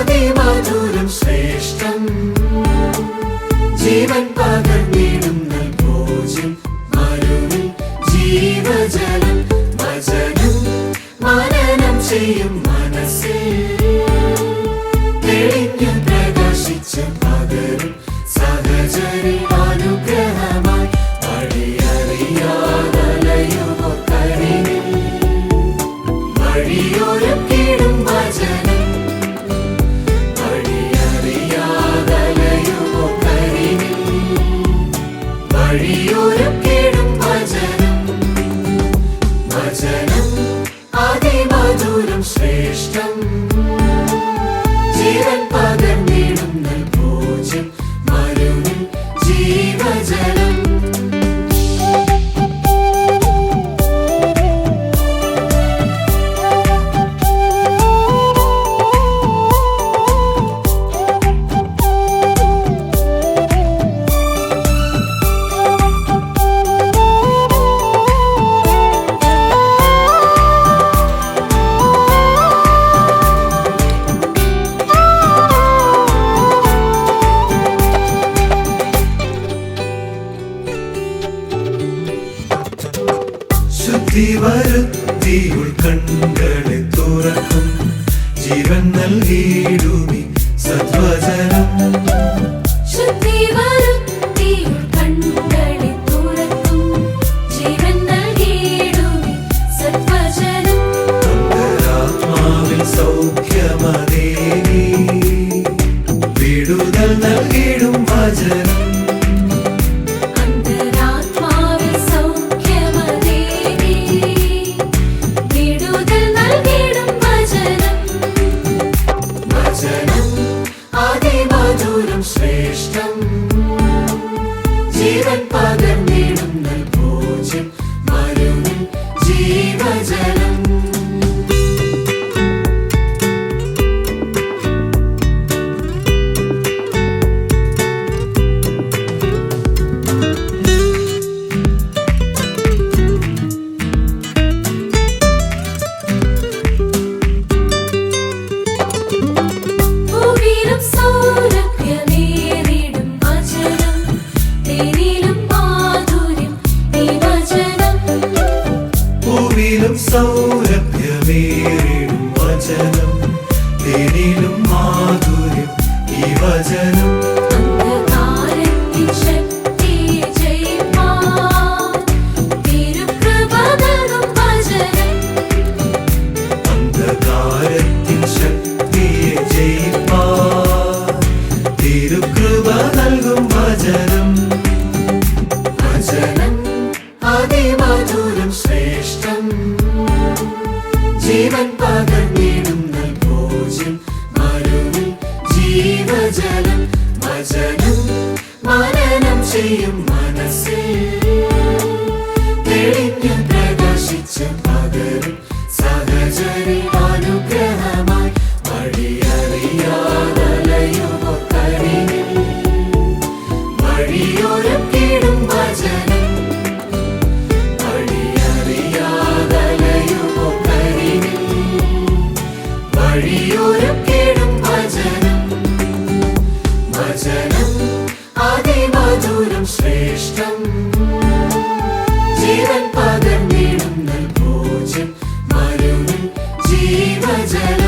അതിമധുരം ശ്രേഷ്ഠം. ജീവൻ പകർന്നിടുന്ന ഭോജൻ മരുവിൽ ജീവജലം വചനം മനനം ചെയ്യും മനസ്സിൽ. തെളിഞ്ഞു പ്രകാശിച്ച പകൽ വചനം അതിമധുരം ശ്രേഷ്ഠം. ജീവൻ നൽ പൂജ്യം ശക്തി വരുത്തിയുൾ കണ്ണുകളെ തുറക്കും. ജീവൻ നൽകിയിടുമി സദ്വചനം. സൗഖ്യമദേവി വിടുതൽ നൽകിയിടും വചനം. തേനിലും സൗരഭ്യമേറിടും വചനം. തേനിലും മാധുര്യം ഈ വചനം. വചനം അതിമധുരം ശ്രേഷ്ഠം. ജീവൻ പകർന്നിടുന്ന പൂജ്യം മരുവിൽ ജീവജല.